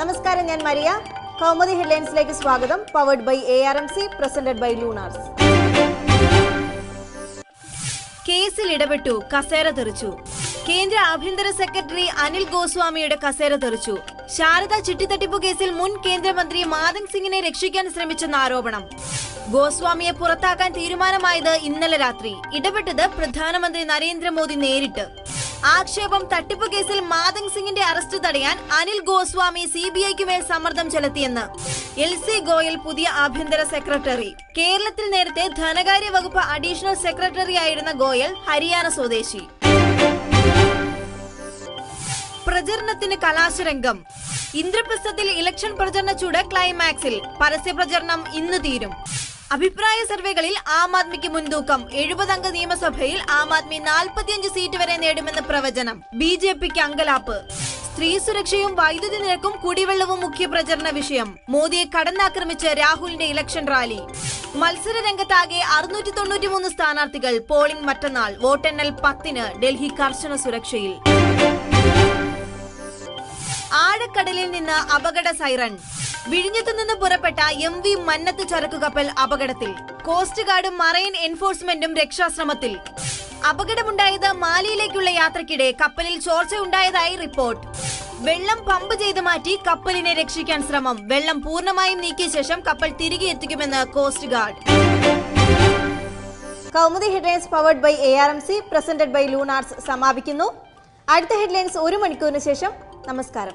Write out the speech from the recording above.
നമസ്കാരം ഞാൻ മരിയ. കൗമുദി ഹെഡ്ലൈൻസിലേക്ക് സ്വാഗതം. Powered by A R M C presented by Lunars കേസിൽ ഇടപെട്ടു കസേര തെറിച്ചു. കേന്ദ്ര ആഭ്യന്തര സെക്രട്ടറി അനിൽ ഗോസ്വാമിയുടെ കസേര തെറിച്ചു. ശാരദ ചിട്ടിത്തട്ടിപ്പ് കേസിൽ മുൻ കേന്ദ്രമന്ത്രി മാധൻ സിംഗിനെ രക്ഷിക്കാൻ ശ്രമിച്ചെന്ന ആരോപണം. ഗോസ്വാമിയെ പുറത്താക്കാൻ തീരുമാനമായത് ഇന്നലെ രാത്രി. ഇടപെട്ടത് പ്രധാനമന്ത്രി നരേന്ദ്രമോദി നേരിട്ട്. ആക്ഷേപം തട്ടിപ്പ് കേസിൽ മാധങ് സിംഗിന്റെ അറസ്റ്റ് തടയാൻ അനിൽ ഗോസ്വാമി സി ബി ഐക്ക് മേൽ സമ്മർദ്ദം ചെലുത്തിയെന്ന് എൽ സി ഗോയൽ പുതിയ ആഭ്യന്തര സെക്രട്ടറി. കേരളത്തിൽ നേരത്തെ ധനകാര്യ വകുപ്പ് അഡീഷണൽ സെക്രട്ടറി ആയിരുന്ന ഗോയൽ ഹരിയാന സ്വദേശി. പ്രചരണത്തിന് കലാശരംഗം. ഇന്ദ്രപ്രസ്ഥത്തിൽ ഇലക്ഷൻ പ്രചരണ ചൂട് ക്ലൈമാക്സിൽ പരസ്യ പ്രചരണം ഇന്ന് തീരും. അഭിപ്രായ സർവേകളിൽ ആം ആദ്മിക്ക് മുൻതൂക്കം. എഴുപതംഗ നിയമസഭയിൽ ആം ആദ്മി നാൽപ്പത്തിയഞ്ച് സീറ്റ് വരെ നേടുമെന്ന് പ്രവചനം. ബി ജെ പിക്ക് അങ്കലാപ്പ്. സ്ത്രീ സുരക്ഷയും വൈദ്യുതി നിരക്കും കുടിവെള്ളവും മുഖ്യ പ്രചരണ വിഷയം. മോദിയെ കടന്നാക്രമിച്ച് രാഹുലിന്റെ ഇലക്ഷൻ റാലി. മത്സര രംഗത്താകെ അറുന്നൂറ്റി തൊണ്ണൂറ്റിമൂന്ന് സ്ഥാനാർത്ഥികൾ പോളിംഗ് മറ്റന്നാൾ. വോട്ടെണ്ണൽ പത്തിന് ഡൽഹി കർശന സുരക്ഷയിൽ. ആഴക്കടലിൽ നിന്ന് അപകട സൈറൺ വിഴിഞ്ഞത്തു നിന്ന് പുറപ്പെട്ട എം വി മന്നത്ത് ചരക്കു കപ്പൽ അപകടത്തിൽ. കോസ്റ്റ് ഗാർഡും മറൈൻ എൻഫോഴ്സ്മെന്റും രക്ഷാശ്രമത്തിൽ. അപകടമുണ്ടായത് മാലിയിലേക്കുള്ള യാത്രക്കിടെ കപ്പലിൽ ചോർച്ച ഉണ്ടായതായി റിപ്പോർട്ട്. വെള്ളം പമ്പ് ചെയ്ത് മാറ്റി കപ്പലിനെ രക്ഷിക്കാൻ ശ്രമം. വെള്ളം പൂർണമായും നീക്കിയ ശേഷം കപ്പൽ തിരികെ എത്തിക്കുമെന്ന് coast guard Kaumudi headlines powered by A R M C presented by Lunars സമാപിക്കുന്നു. അടുത്ത ഹെഡ്ലൈൻസ് ഒരു മണിക്കൂറിന് ശേഷം. നമസ്കാരം.